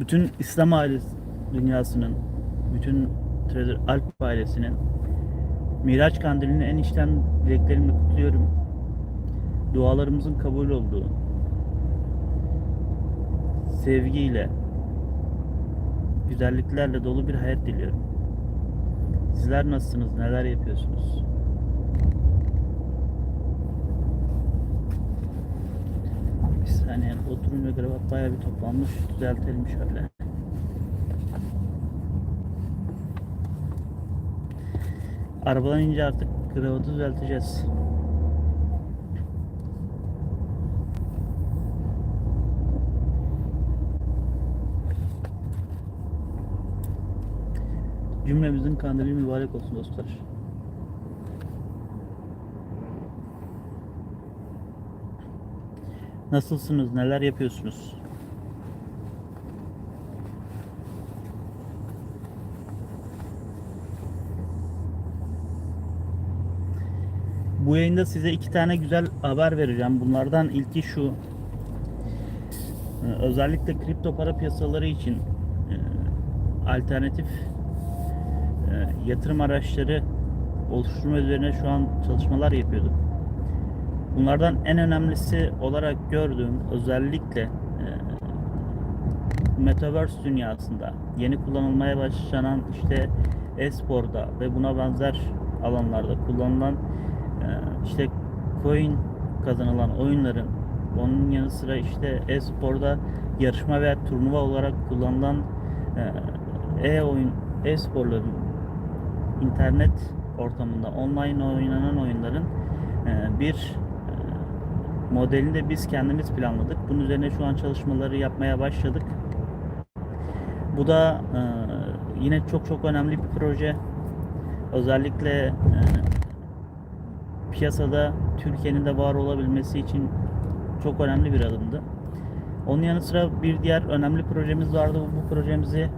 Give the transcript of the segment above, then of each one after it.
bütün İslam ailesi dünyasının, bütün Trader Alp ailesinin Miraç Kandili'ni en içten dileklerimle kutluyorum. Dualarımızın kabul olduğu, sevgiyle, güzelliklerle dolu bir hayat diliyorum. Sizler nasılsınız? Neler yapıyorsunuz? Bir saniye oturum ve bayağı bir toplanmış. Düzeltelim şöyle. Arabadan ince artık kravatı düzelteceğiz. Cümlemizin kandili mübarek olsun dostlar. Nasılsınız? Neler yapıyorsunuz? Bu yayında size iki tane güzel haber vereceğim. Bunlardan ilki şu. Ee, Özellikle kripto para piyasaları için e, alternatif e, yatırım araçları oluşturma üzerine şu an çalışmalar yapıyorduk. Bunlardan en önemlisi olarak gördüğüm özellikle e, Metaverse dünyasında yeni kullanılmaya başlanan işte e-sporda ve buna benzer alanlarda kullanılan e, işte coin kazanılan oyunların onun yanı sıra işte e-sporda yarışma veya turnuva olarak kullanılan e, e-oyun e-sporların internet ortamında online oynanan oyunların e, bir modelini de biz kendimiz planladık. Bunun üzerine şu an çalışmaları yapmaya başladık. Bu da e, yine çok çok önemli bir proje. Özellikle e, piyasada Türkiye'nin de var olabilmesi için çok önemli bir adımdı. Onun yanı sıra bir diğer önemli projemiz vardı. Bu projemizi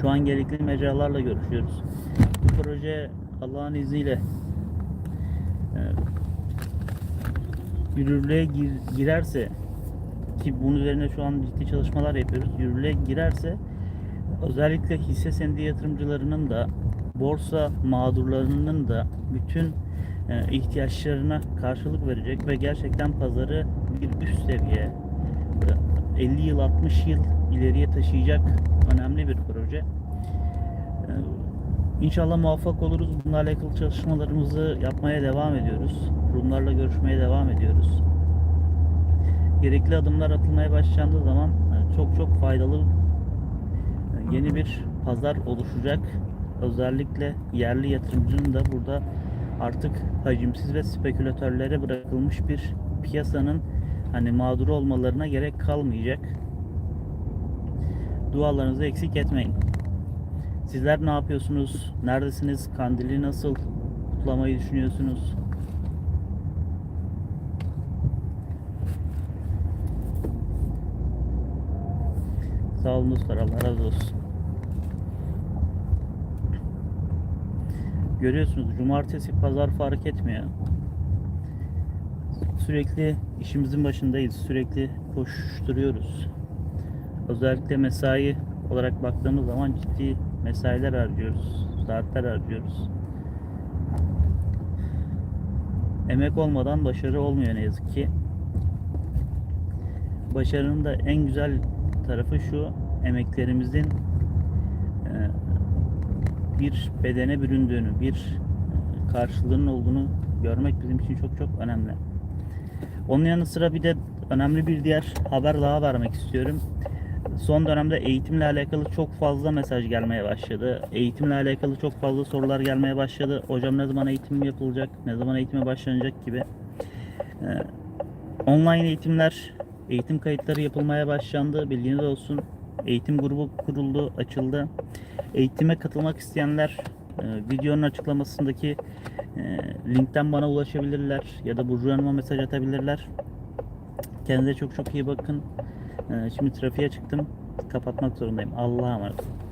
şu an gerekli mecralarla görüşüyoruz. Bu proje Allah'ın izniyle e, yürürlüğe gir- girerse ki bunun üzerine şu an ciddi çalışmalar yapıyoruz. Yürürlüğe girerse özellikle hisse senedi yatırımcılarının da borsa mağdurlarının da bütün e, ihtiyaçlarına karşılık verecek ve gerçekten pazarı bir üst seviye e, 50 yıl 60 yıl ileriye taşıyacak önemli bir proje. E, İnşallah muvaffak oluruz. Bununla alakalı çalışmalarımızı yapmaya devam ediyoruz. Kurumlarla görüşmeye devam ediyoruz. Gerekli adımlar atılmaya başlandığı zaman e, çok çok faydalı e, yeni bir pazar oluşacak. Özellikle yerli yatırımcının da burada artık hacimsiz ve spekülatörlere bırakılmış bir piyasanın hani mağdur olmalarına gerek kalmayacak. Dualarınızı eksik etmeyin. Sizler ne yapıyorsunuz? Neredesiniz? Kandili nasıl kutlamayı düşünüyorsunuz? Sağ olun dostlar. Allah razı olsun. Görüyorsunuz cumartesi pazar fark etmiyor. Sürekli işimizin başındayız. Sürekli koşturuyoruz. Özellikle mesai olarak baktığımız zaman ciddi mesailer harcıyoruz. Saatler harcıyoruz. Emek olmadan başarı olmuyor ne yazık ki. Başarının da en güzel tarafı şu emeklerimizin e, bir bedene büründüğünü, bir e, karşılığının olduğunu görmek bizim için çok çok önemli. Onun yanı sıra bir de önemli bir diğer haber daha vermek istiyorum. Son dönemde eğitimle alakalı çok fazla mesaj gelmeye başladı. Eğitimle alakalı çok fazla sorular gelmeye başladı. Hocam ne zaman eğitim yapılacak, ne zaman eğitime başlanacak gibi. Ee, online eğitimler, eğitim kayıtları yapılmaya başlandı. Bilginiz olsun. Eğitim grubu kuruldu, açıldı. Eğitime katılmak isteyenler e, videonun açıklamasındaki e, linkten bana ulaşabilirler ya da Burcu Hanım'a mesaj atabilirler. Kendinize çok çok iyi bakın. Ee, Şimdi trafiğe çıktım. Kapatmak zorundayım. Allah'a emanet. olun.